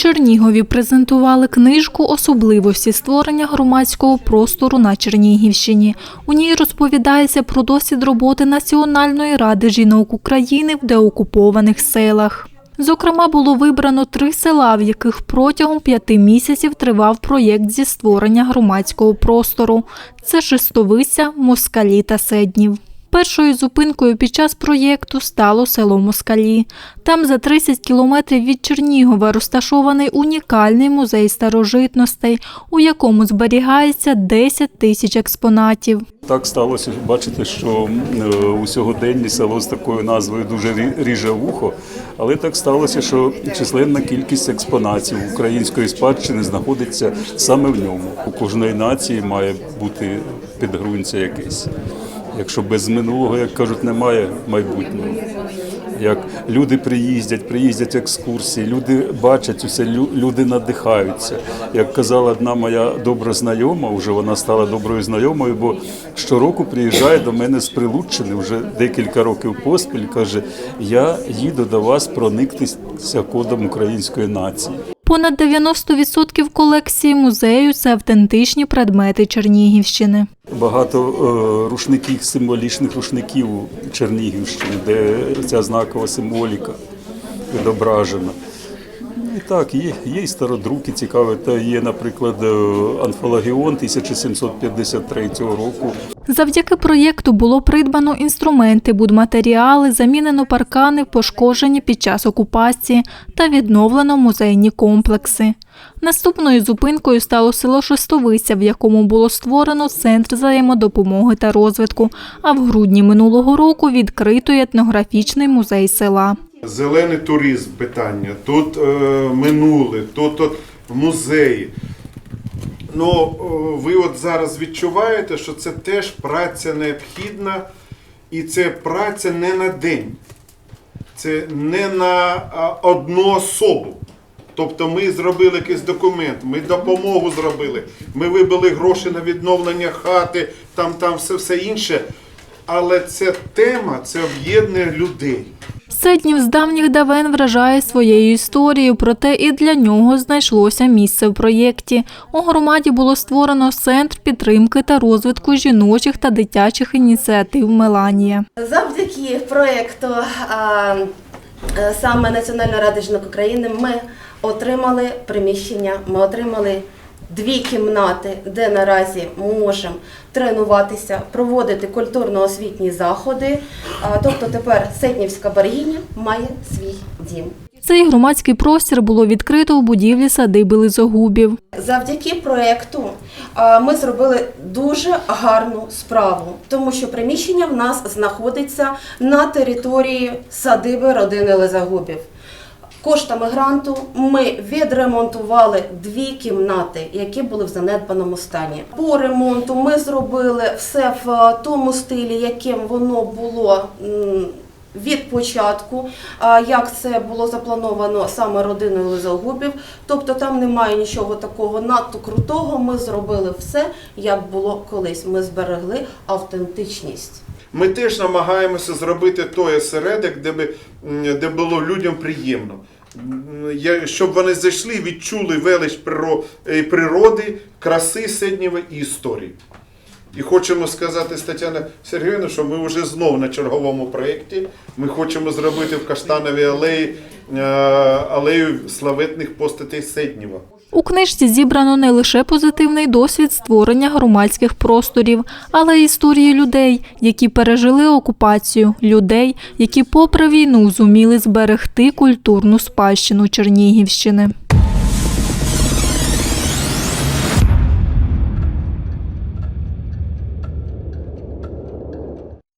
Чернігові презентували книжку Особливості створення громадського простору на Чернігівщині. У ній розповідається про досвід роботи Національної ради жінок України в деокупованих селах. Зокрема, було вибрано три села, в яких протягом п'яти місяців тривав проєкт зі створення громадського простору. Це Шестовиця, Москалі та Седнів. Першою зупинкою під час проєкту стало село Москалі. Там за 30 кілометрів від Чернігова розташований унікальний музей старожитностей, у якому зберігається 10 тисяч експонатів. Так сталося, бачите, що е, у сьогоденні село з такою назвою дуже ріже вухо, але так сталося, що численна кількість експонатів української спадщини знаходиться саме в ньому. У кожної нації має бути підґрунтя якесь. Якщо без минулого, як кажуть, немає майбутнього. Як люди приїздять, приїздять екскурсії, люди бачать усе, лю- люди надихаються. Як казала одна моя добра знайома, вже вона стала доброю знайомою, бо щороку приїжджає до мене з Прилуччини вже декілька років поспіль. каже: Я їду до вас прониктися кодом української нації. Понад 90% колекції музею це автентичні предмети Чернігівщини. Багато е, рушників, символічних рушників Чернігівщини, де ця знакова символіка відображена. Так, є, є і стародруки цікаві. Та є, наприклад, е, Анфологіон 1753 року. Завдяки проєкту було придбано інструменти, будматеріали, замінено паркани, пошкоджені під час окупації та відновлено музейні комплекси. Наступною зупинкою стало село Шестовиця, в якому було створено центр взаємодопомоги та розвитку. А в грудні минулого року відкрито етнографічний музей села. Зелений туризм питання, тут е, минуле, тут от, музеї. Ну, е, ви от зараз відчуваєте, що це теж праця необхідна, і це праця не на день, це не на одну особу. Тобто ми зробили якийсь документ, ми допомогу зробили, ми вибили гроші на відновлення хати, там, там все, все інше. Але це тема, це об'єднує людей. Седнів з давніх давен вражає своєю історією, проте і для нього знайшлося місце в проєкті. У громаді було створено центр підтримки та розвитку жіночих та дитячих ініціатив Меланія. Завдяки проєкту е, саме Національної ради жінок України ми отримали приміщення, ми отримали дві кімнати, де наразі можемо тренуватися, проводити культурно-освітні заходи. Тобто тепер Сетнівська Баргиня має свій дім. Цей громадський простір було відкрито у будівлі садиби Лизогубів. Завдяки проєкту ми зробили дуже гарну справу, тому що приміщення в нас знаходиться на території садиби родини Лизагубів. Коштами гранту ми відремонтували дві кімнати, які були в занедбаному стані. По ремонту ми зробили все в е, тому стилі, яким воно було. від початку, як це було заплановано саме родиною Лизогубів. Тобто там немає нічого такого надто крутого. Ми зробили все, як було колись. Ми зберегли автентичність. Ми теж намагаємося зробити той осередок, де, би, де було людям приємно. Щоб вони зайшли, і відчули велич е, природи, краси Седнєва і історії. І хочемо сказати з Тетяна Сергіївна, що ми вже знов на черговому проєкті. Ми хочемо зробити в Каштановій алеї е, алею славетних постатей Седнєва. У книжці зібрано не лише позитивний досвід створення громадських просторів, але й історії людей, які пережили окупацію, людей, які попри війну зуміли зберегти культурну спадщину Чернігівщини.